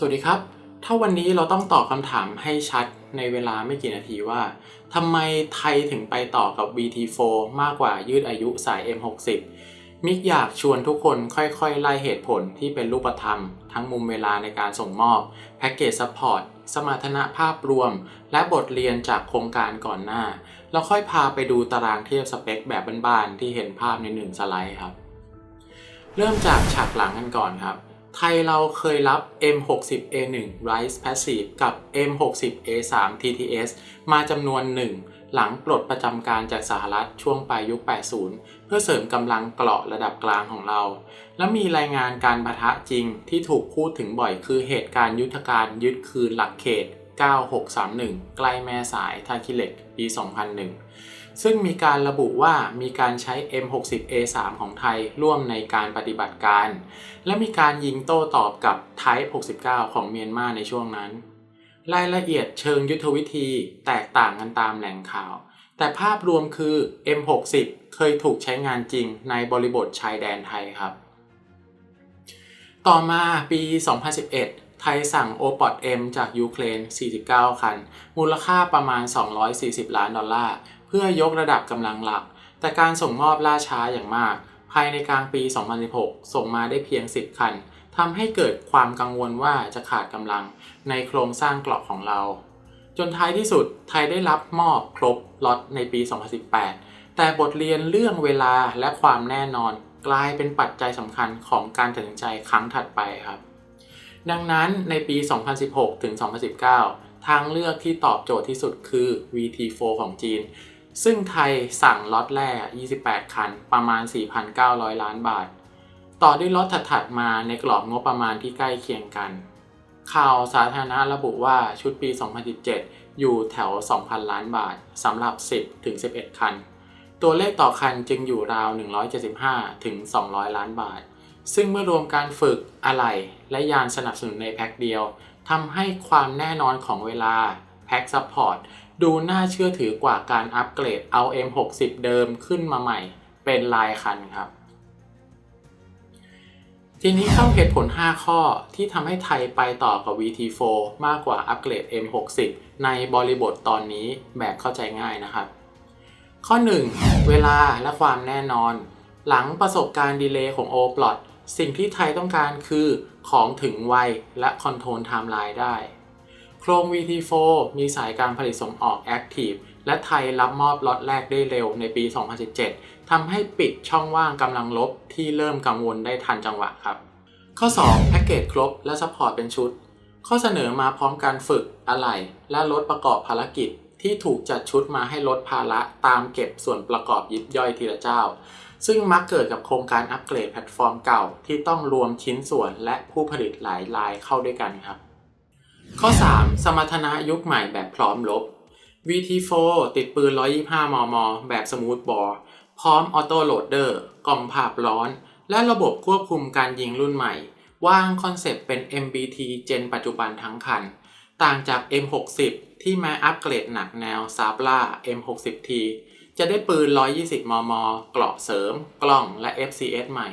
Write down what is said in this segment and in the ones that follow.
สวัสดีครับ ถ้าวันนี้เราต้องตอบคำถามให้ชัดในเวลาไม่กี่นาทีว่าทำไมไทยถึงไปต่อกับ VT4 มากกว่ายืดอายุสาย M60 มิกอยากชวนทุกคนค่อยๆ ไล่เหตุผลที่เป็นรูปธรรม ทั้งมุมเวลาในการส่งมอบแพ็กเกจซัพพอร์ตสมรรถนะภาพรวม และบทเรียนจากโครงการก่อนหน้าแล้วค่อยพาไปดูตารางเทียบสเปคแบบบ้านๆที่เห็นภาพในหนึ่งสไลด์ครับ เริ่มจากฉากหลังกันก่อนครับ ไทยเราเคยรับ M60A1 Rise Passive กับ M60A3 TTS มาจำนวนหนึ่งหลังปลดประจำการจากสหรัฐช่วงปลายยุค 80 เพื่อเสริมกำลังเกราะระดับกลางของเรา และมีรายงานการประทะจริงที่ถูกพูดถึงบ่อยคือเหตุการณ์ยุทธการยึดคืนหลักเขต 9631 ใกล้แม่สายท่าขี้เล็กปี 2001 ซึ่งมีการระบุว่ามีการใช้ M60A3 ของไทยร่วมในการปฏิบัติการ และมีการยิงโต้ตอบกับ Type 69 ของเมียนมาในช่วงนั้น รายละเอียดเชิงยุทธวิธีแตกต่างกันตามแหล่งข่าว แต่ภาพรวมคือ M60 เคยถูกใช้งานจริงในบริบทชายแดนไทยครับ ต่อมาปี 2011ไทยสั่ง o p o d M จากยูเครน 49 คัน มูลค่าประมาณ 240 ล้านดอลลาร์ เพื่อยกระดับกำลังหลัก แต่การส่งมอบล่าช้าอย่างมาก ภายในกลางปี 2016 ส่งมาได้เพียง 10 คันทำให้เกิดความกังวลว่าจะขาดกำลังในโครงสร้างเกราะของเรา จนท้ายที่สุดไทยได้รับมอบครบล็อตในปี 2018 แต่บทเรียนเรื่องเวลาและความแน่นอนกลายเป็นปัจจัยสำคัญของการตัดสินใจครั้งถัดไปครับ ดังนั้นในปี 2016 ถึง 2019 ทางเลือกที่ตอบโจทย์ที่สุดคือ VT4 ของจีน ซึ่งไทยสั่งล็อตแรก 28 คัน ประมาณ 4,900 ล้านบาท ต่อด้วยล็อตถัดๆมาในกรอบงบประมาณที่ใกล้เคียงกัน ข่าวสาธารณะระบุว่าชุดปี 2017 อยู่แถว 2,000 ล้านบาทสำหรับ 10ถึง11 คัน ตัวเลขต่อคันจึงอยู่ราว 175ถึง200 ล้านบาท ซึ่งเมื่อรวมการฝึกอะไหล่และยานสนับสนุนในแพ็คเดียวทำให้ความแน่นอนของเวลาแพ็คซัพพอร์ต ดูน่าเชื่อถือกว่าการอัปเกรดเอา M60 เดิมขึ้นมาใหม่ เป็นลายคันครับ ทีนี้เข้าเหตุผล 5 ข้อที่ทำให้ไทยไปต่อกับ VT4 มากกว่าอัปเกรด M60 ในบริบทตอนนี้แบบเข้าใจง่ายนะครับ ข้อ 1 เวลาและความแน่นอน หลังประสบการณ์ดีเลย์ของ o p l o t สิ่งที่ไทยต้องการคือของถึงไวและคอนโทรลไทม์ไลน์ได้ โครง VT4 มีสายการผลิตส่งออก Active และไทยรับมอบล็อตแรกได้เร็วในปี 2017 ทำให้ปิดช่องว่างกำลังลบที่เริ่มกังวลได้ทันจังหวะครับ ข้อ 2 แพ็กเกจครบและซัพพอร์ตเป็นชุด ข้อเสนอมาพร้อมการฝึกอะไหล่และลดประกอบภารกิจ ที่ถูกจัดชุดมาให้ลดภาระตามเก็บส่วนประกอบยิบย่อยทีละเจ้า ซึ่งมักเกิดกับโครงการอัปเกรดแพลตฟอร์มเก่าที่ต้องรวมชิ้นส่วนและผู้ผลิตหลายรายเข้าด้วยกันครับ ข้อ 3 สมรรถนะยุคใหม่แบบพร้อมลบ VT4 ติดปืน 125 มม แบบสมูทบอร์พร้อมออโต้โหลดเดอร์ กล่องภาพร้อน และระบบควบคุมการยิงรุ่นใหม่ วางคอนเซปต์เป็น MBT เจนปัจจุบันทั้งคัน ต่างจาก M60 ที่แม้อัปเกรดหนักแนว s a b l a M60T จะได้ปืน 120 มม เกราะเสริม กล้องและ FCS ใหม่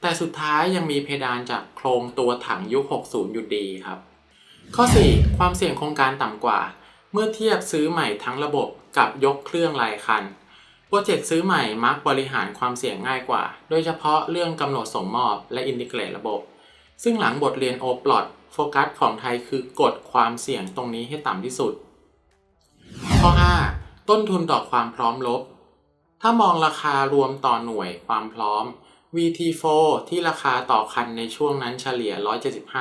แต่สุดท้ายยังมีเพดานจากโครงตัวถังยุค 60 อยู่ดีครับ ข้อ 4 ความเสี่ยงโครงการต่ำกว่า เมื่อเทียบซื้อใหม่ทั้งระบบกับยกเครื่องรายคันโปรเจกต์ซื้อใหม่มักบริหารความเสี่ยงง่ายกว่า โดยเฉพาะเรื่องกำหนดส่งมอบและอินทิเกรตระบบ ซึ่งหลังบทเรียน o p l o t โฟกัสของไทยคือกดความเสี่ยงตรงนี้ให้ต่ำที่สุด ข้อ 5 ต้นทุนต่อความพร้อมลบ ถ้ามองราคารวมต่อหน่วยความพร้อม VT4 ที่ราคาต่อคันในช่วงนั้นเฉลี่ย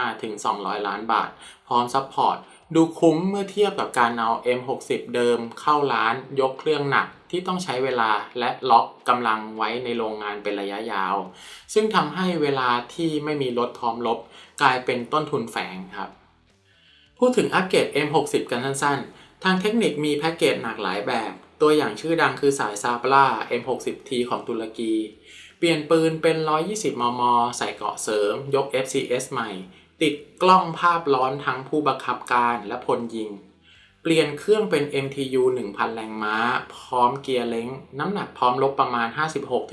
175-200 ล้านบาท พร้อมซัพพอร์ต ดูคุ้มเมื่อเทียบกับการเอา M60 เดิมเข้าร้านยกเครื่องหนักที่ต้องใช้เวลาและล็อกกำลังไว้ในโรงงานเป็นระยะยาว ซึ่งทำให้เวลาที่ไม่มีรถพร้อมลบ กลายเป็นต้นทุนแฝงครับ พูดถึงอัปเกรด M60 กันสั้นๆ ทางเทคนิคมีแพ็กเกจหลากหลายแบบ ตัวอย่างชื่อดังคือสายซาปลา M60T ของตุรกี เปลี่ยนปืนเป็น 120 มม ใส่เกราะเสริม ยก FCS ใหม่ ติดกล้องภาพร้อนทั้งผู้บังคับการและพลยิง เปลี่ยนเครื่องเป็น MTU 1000 แรงม้า พร้อมเกียร์เล้ง น้ำหนักพร้อมลบประมาณ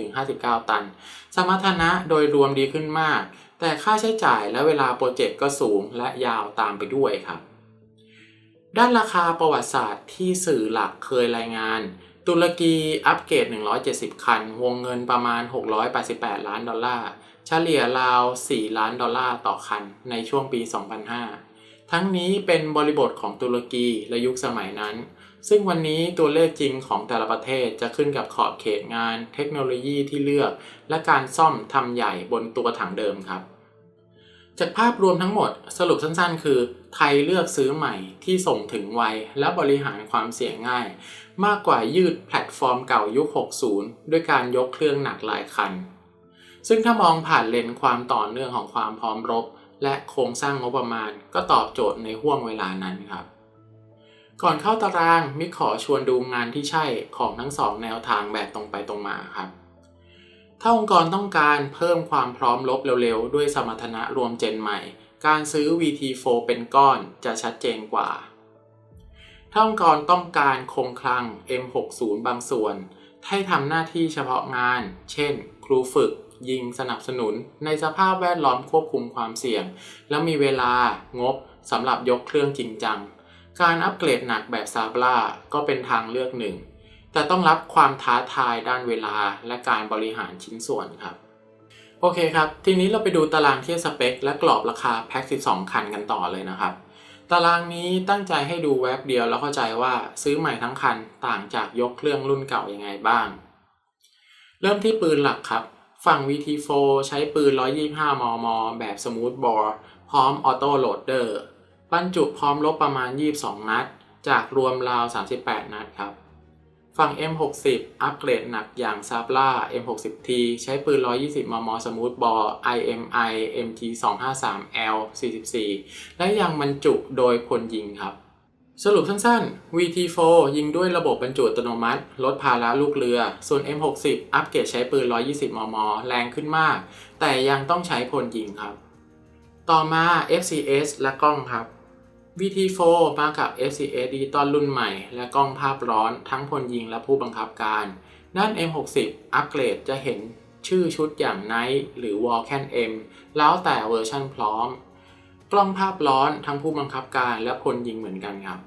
56-59 ตัน สมรรถนะโดยรวมดีขึ้นมาก แต่แต่ค่าใช้จ่ายและเวลาโปรเจกต์ก็สูงและยาวตามไปด้วยครับ ด้านราคาประวัติศาสตร์ที่สื่อหลักเคยรายงาน ตุรกีอัปเกรด 170 คัน วงเงินประมาณ 688 ล้านดอลลาร์ เฉลี่ยราว 4 ล้านดอลลาร์ต่อคันในช่วงปี 2005 ทั้งนี้เป็นบริบทของตุรกีและยุคสมัยนั้น ซึ่งวันนี้ตัวเลขจริงของแต่ละประเทศจะขึ้นกับขอบเขตงาน เทคโนโลยีที่เลือก และการซ่อมทำใหญ่บนตัวถังเดิมครับ จากภาพรวมทั้งหมดสรุปสั้นๆ คือ ไทยเลือกซื้อใหม่ที่ส่งถึงไว และบริหารความเสี่ยงง่าย มากกว่ายืดแพลตฟอร์มเก่ายุค 60 ด้วยการยกเครื่องหนักหลายคัน ซึ่งถ้ามองผ่านเลนส์ความต่อเนื่องของความพร้อมรบ และโครงสร้างงบประมาณ ก็ตอบโจทย์ในห่วงเวลานั้นครับ ก่อนเข้าตารางมิขอชวนดูงานที่ใช่ของทั้งสองแนวทางแบบตรงไปตรงมาครับ ถ้าองค์กรต้องการเพิ่มความพร้อมลบเร็วๆ ด้วยสมรรถนะรวมเจนใหม่ การซื้อ VT4 เป็นก้อนจะชัดเจนกว่า ถ้าองค์กรต้องการคงคลัง M60 บางส่วน ให้ทำหน้าที่เฉพาะงาน เช่น ครูฝึก ยิงสนับสนุน ในสภาพแวดล้อมควบคุมความเสี่ยง แล้วมีเวลางบสำหรับยกเครื่องจริงจัง การอัปเกรดหนักแบบซาบลาก็เป็นทางเลือกหนึ่ง แต่ต้องรับความท้าทายด้านเวลาและการบริหารชิ้นส่วนครับ โอเคครับ ทีนี้เราไปดูตารางเทียบสเปค และกรอบราคาแพ็ค 12 คันกันต่อเลยนะครับ ตารางนี้ตั้งใจให้ดูแว็บเดียวแล้วเข้าใจว่าซื้อใหม่ทั้งคันต่างจากยกเครื่องรุ่นเก่ายังไงบ้าง เริ่มที่ปืนหลักครับ ฝั่ง VT4 ใช้ปืน 125 มม แบบสมูทบอร์พร้อมออโต้โหลดเดอร์บรรจุพร้อมลบประมาณ 22 นัด จากรวมราว 38 นัดครับ ฝั่ง M60 อัปเกรดหนักอย่าง s a b l a M60T ใช้ปืน 120 มม สมูทบอร์ IMI MT253L 44 และยังบรรจุโดยพลยิงครับ สรุปสั้นๆ VT4 ยิงด้วยระบบบรรจุอัตโนมัติ ลดภาระลูกเรือ ส่วน M60 อัปเกรดใช้ปืน 120 มม แรงขึ้นมาก แต่ยังต้องใช้พลยิงครับ ต่อมา FCS และกล้องครับ VT4 มากับ FCS ดิจิตอลรุ่นใหม่ และกล้องภาพร้อนทั้งพลยิงและผู้บังคับการ ด้าน M60 อัปเกรดจะเห็นชื่อชุดอย่าง Night หรือ Walken M แล้วแต่เวอร์ชันพร้อม กล้องภาพร้อนทั้งผู้บังคับการและพลยิงเหมือนกันครับ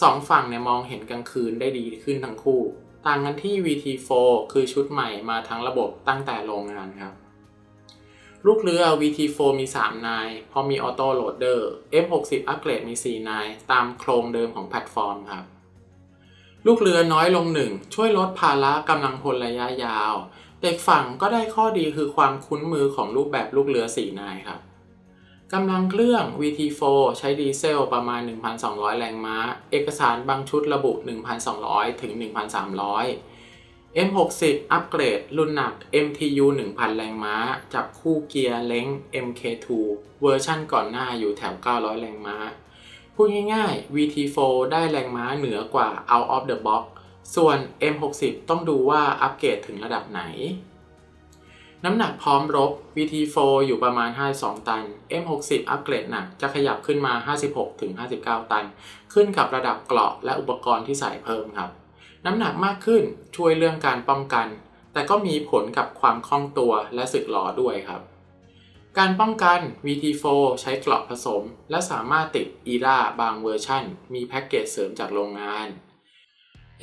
สองฝั่งเนี่ยมองเห็นกลางคืนได้ดีขึ้นทั้งคู่ ต่างกันที่ VT4 คือชุดใหม่มาทั้งระบบตั้งแต่โรงงานครับ ลูกเรือ VT4 มี 3 นายพราะมีออโต้โหลดเดอร์ M60 อัปเกรดมี 4 นาย ตามโครงเดิมของแพลตฟอร์มครับ ลูกเรือน้อยลงหนึ่งช่วยลดภาระกำลังพลระยะยาว เด็กฝั่งก็ได้ข้อดีคือความคุ้นมือของรูปแบบลูกเรือ 4 นายครับกำลังเครื่อง VT4 ใช้ดีเซลประมาณ 1,200 แรงม้า เอกสารบางชุดระบุ 1,200 ถึง 1,300 M60 อัปเกรด รุ่นหนัก MTU 1,000 แรงม้า จับคู่เกียร์เล้ง MK2 เวอร์ชั่นก่อนหน้าอยู่แถว 900 แรงม้า พูดง่ายๆ VT4 ได้แรงม้าเหนือกว่า out of the box ส่วน M60 ต้องดูว่าอัปเกรดถึงระดับไหน น้ำหนักพร้อมรบ VT4 อยู่ประมาณ 52 ตัน M60 อัปเกรดหนักจะขยับขึ้นมา 56-59 ตัน ขึ้นกับระดับเกราะและอุปกรณ์ที่ใส่เพิ่มครับ น้ำหนักมากขึ้นช่วยเรื่องการป้องกัน แต่ก็มีผลกับความคล่องตัวและสึกหลอด้วยครับ การป้องกัน VT4 ใช้เกราะผสม และสามารถติด ERA บางเวอร์ชั่น มีแพ็กเกจเสริมจากโรงงาน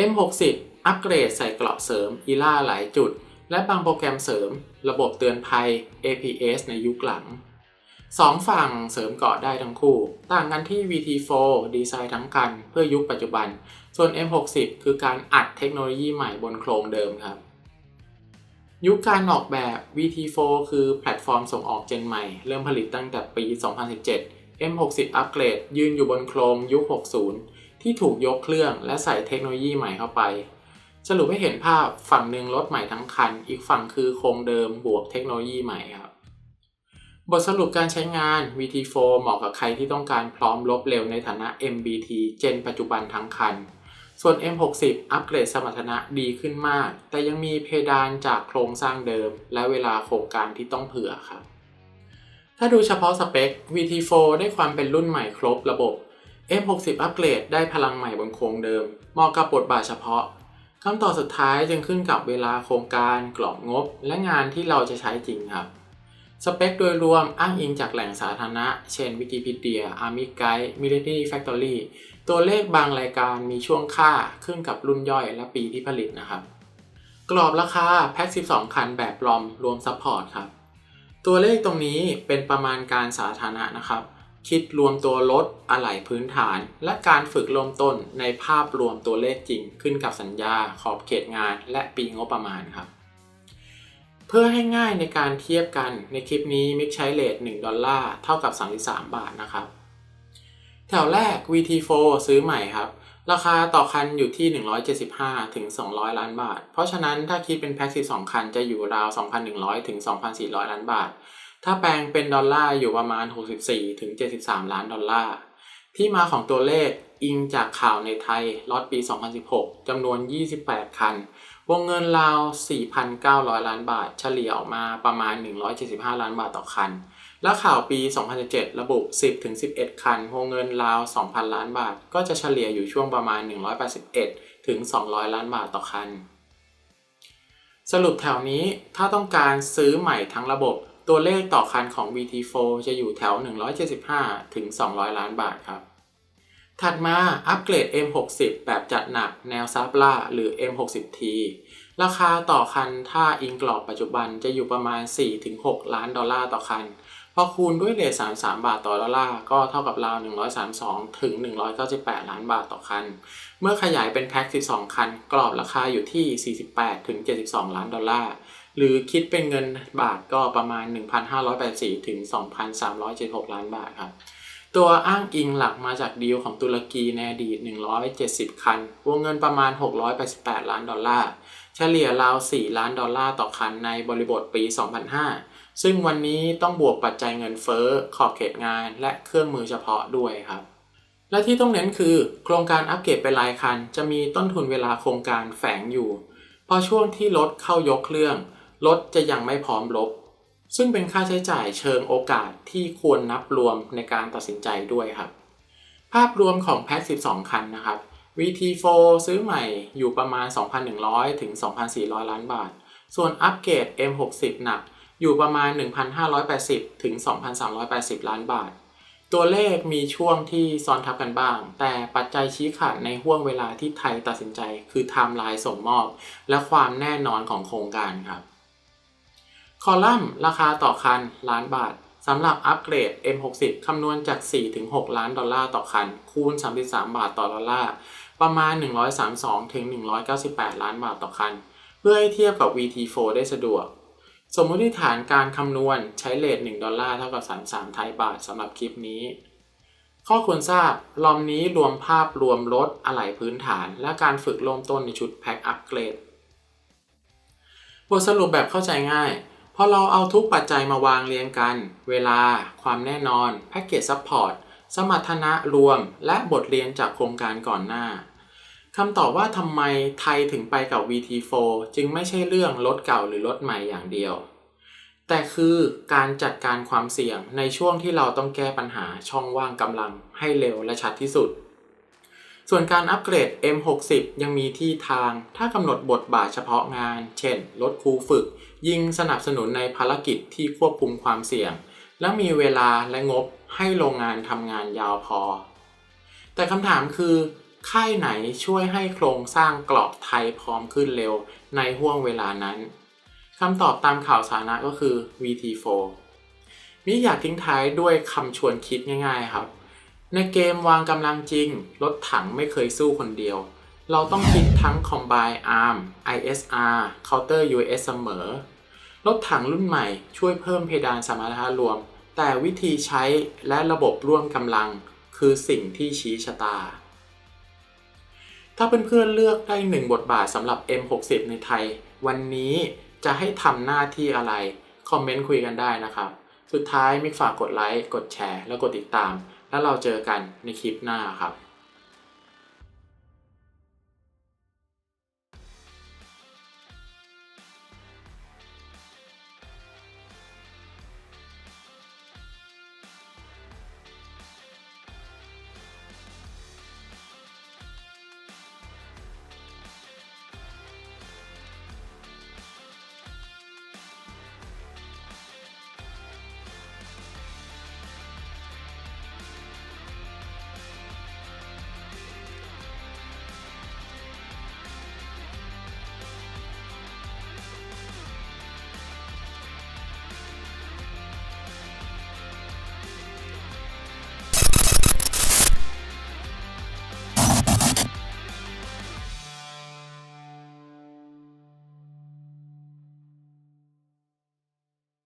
M60 อัปเกรดใส่เกราะเสริม ERA หลายจุด และบางโปรแกรมเสริม ระบบเตือนภัย APS ในยุคหลังสองฝั่งเสริมเกราะได้ทั้งคู่ ต่างกันที่ VT4 ดีไซน์ทั้งคันเพื่อยุคปัจจุบัน ส่วน M60 คือการอัดเทคโนโลยีใหม่บนโครงเดิมครับ ยุคการออกแบบ VT4 คือแพลตฟอร์มส่งออกเจนใหม่ เริ่มผลิตตั้งแต่ปี 2017 M60 อัปเกรดยืนอยู่บนโครงยุค 60 ที่ถูกยกเครื่องและใส่เทคโนโลยีใหม่เข้าไป สรุปให้เห็นภาพฝั่งหนึ่งรถใหม่ทั้งคัน อีกฝั่งคือโครงเดิมบวกเทคโนโลยีใหม่ครับ บทสรุปการใช้งาน VT4 เหมาะกับใครที่ต้องการพร้อมลบเร็วในฐานะ MBT เจนปัจจุบันทั้งคัน ส่วน M60 อัปเกรดสมรรถนะดีขึ้นมาก แต่ยังมีเพดานจากโครงสร้างเดิม และเวลาโครงการที่ต้องเผื่อครับ ถ้าดูเฉพาะสเปค VT4 ได้ความเป็นรุ่นใหม่ครบระบบ M60 อัปเกรดได้พลังใหม่บนโครงเดิม เหมาะกับบทบาทเฉพาะคำตอบสุดท้ายจึงขึ้นกับเวลาโครงการ กรอบงบ และงานที่เราจะใช้จริงครับ สเปคโดยรวมอ้างอิงจากแหล่งสาธารณะ เช่น Wikipedia Army Guide Military Factory ตั ตัวเลขบางรายการมีช่วงค่าขึ้นกับรุ่นย่อยและปีที่ผลิตนะครับ กรอบราคาแพ็ค 12 คันแบบรอมรวมซัพพอร์ตครับ ตัวเลขตรงนี้เป็นประมาณการสาธารณะนะครับ คิดรวมตัวรถอะไหล่พื้นฐาน และการฝึกเริ่มต้นในภาพรวมตัวเลขจริงขึ้นกับสัญญา ขอบเขตงาน และปีงบประมาณครับ เพื่อให้ง่ายในการเทียบกันในคลิปนี้มิกใช้เลท1ดอลลาร์เท่ากับ 33 บาทนะครับ แถวแรก VT4 ซื้อใหม่ครับ ราคาต่อคันอยู่ที่ 175 ถึง 200 ล้านบาท เพราะฉะนั้นถ้าคิดเป็นแพ็ค12 คันจะอยู่ราว 2,100 ถึง 2,400 ล้านบาท ถ้าแปลงเป็นดอลลาร์อยู่ประมาณ 64 ถึง 73 ล้านดอลลาร์ ที่มาของตัวเลขอิงจากข่าวในไทยล็อตปี 2016 จำนวน 28 คัน วงเงินราว 4,900 ล้านบาท เฉลี่ยออกมาประมาณ 175 ล้านบาทต่อคัน และข่าวปี 2007 ระบุ 10-11 คันวงเงินราว 2,000 ล้านบาท ก็จะเฉลี่ยอยู่ช่วงประมาณ 181 ถึง 200 ล้านบาทต่อคัน สรุปแถวนี้ถ้าต้องการซื้อใหม่ทั้งระบบ ตัวเลขต่อคันของ VT4 จะอยู่แถว 175 ถึง 200 ล้านบาทครับ ถัดมาอัปเกรด M60 แบบจัดหนักแนวซับล่าหรือ M60T ราคาต่อคันถ้าอิงกรอบปัจจุบันจะอยู่ประมาณ 4-6 ล้านดอลลาร์ต่อคัน พอคูณด้วยเรท33 บาทต่อดอลลาร์ก็เท่ากับราว 132 ถึง 198 ล้านบาทต่อคัน เมื่อขยายเป็นแพ็ค 12 คัน กรอบราคาอยู่ที่ 48 ถึง 72 ล้านดอลลาร์ หรือคิดเป็นเงินบาทก็ประมาณ 1,584 ถึง 2,376 ล้านบาทครับ ตัวอ้างอิงหลักมาจากดีลของตุรกีในอดีต 170 คัน วงเงินประมาณ 688 ล้านดอลลาร์ เฉลี่ยราว 4 ล้านดอลลาร์ต่อคันในบริบทปี 2005 ซึ่งวันนี้ต้องบวกปัจจัยเงินเฟ้อ ขอบเขตงาน และเครื่องมือเฉพาะด้วยครับ และที่ต้องเน้นคือ โครงการอัปเกรดเป็นรายคัน จะมีต้นทุนเวลาโครงการแฝงอยู่ พอช่วงที่รถเข้ายกเครื่อง รถจะยังไม่พร้อมลบ ซึ่งเป็นค่าใช้จ่ายเชิงโอกาสที่ควรนับรวมในการตัดสินใจด้วยครับ ภาพรวมของแพ็ค12 คันนะครับ VT4 ซื้อใหม่อยู่ประมาณ 2,100 ถึง 2,400 ล้านบาท ส่วนอัปเกรด M60 หนัก อยู่ประมาณ 1,580 ถึง 2,380 ล้านบาท ตัวเลขมีช่วงที่ซ้อนทับกันบ้าง แต่ปัจจัยชี้ขาดในห่วงเวลาที่ไทยตัดสินใจ คือไทม์ไลน์ส่งมอบ และความแน่นอนของโครงการครับ คอลัมน์ ราคาต่อคันล้านบาทสำหรับอัปเกรด M60 คำนวณจาก 4-6 ล้านดอลลาร์ต่อคัน คูณ 33 บาทต่อดอลลาร์ ประมาณ 132ถึง198 ล้านบาทต่อคัน เพื่อให้เทียบกับ VT4 ได้สะดวก สมมติฐานการคำนวณใช้เลท1ดอลลาร์เท่ากับ 33 ไทยบาทสำหรับคลิปนี้ ข้อควรทราบลอมนี้รวมภาพรวมรถอะไหล่พื้นฐาน และการฝึกเริ่มต้นในชุดแพ็คอัปเกรด บทสรุปแบบเข้าใจง่ายพอเราเอาทุกปัจจัยมาวางเรียงกัน เวลา ความแน่นอน แพ็กเกจซัพพอร์ต สมรรถนะรวม และบทเรียนจากโครงการก่อนหน้า คำตอบว่าทำไมไทยถึงไปกับ VT4 จึงไม่ใช่เรื่องรถเก่าหรือรถใหม่อย่างเดียว แต่คือการจัดการความเสี่ยงในช่วงที่เราต้องแก้ปัญหาช่องว่างกำลังให้เร็วและชัดที่สุด ส่วนการอัปเกรด M60 ยังมีที่ทางถ้ากำหนดบทบาทเฉพาะงาน เช่นลดครูฝึก ยิงสนับสนุนในภารกิจที่ควบคุมความเสี่ยง และมีเวลาและงบให้โรงงานทำงานยาวพอ แต่คำถามคือ ค่ายไหนช่วยให้โครงสร้างกรอบไทยพร้อมขึ้นเร็วในห่วงเวลานั้นคำตอบตามข่าวสาระก็คือ VT4 มิอยากทิ้งท้ายด้วยคำชวนคิดง่าย ๆครับ ในเกมวางกำลังจริง รถถังไม่เคยสู้คนเดียว เราต้องคิดทั้ง Combine Arm ISR Counter US เสมอ รถถังรุ่นใหม่ช่วยเพิ่มเพดานสมรรถนะรวม แต่วิธีใช้และระบบร่วมกำลัง คือสิ่งที่ชี้ชะตา ถ้าเพื่อนๆเลือกได้หนึ่งบทบาทสำหรับ M60 ในไทย วันนี้จะให้ทำหน้าที่อะไร คอมเมนต์คุยกันได้นะครับ สุดท้ายมิกฝากกดไลค์ กดแชร์ แล้วกดติดตาม แล้วเราเจอกันในคลิปหน้าครับ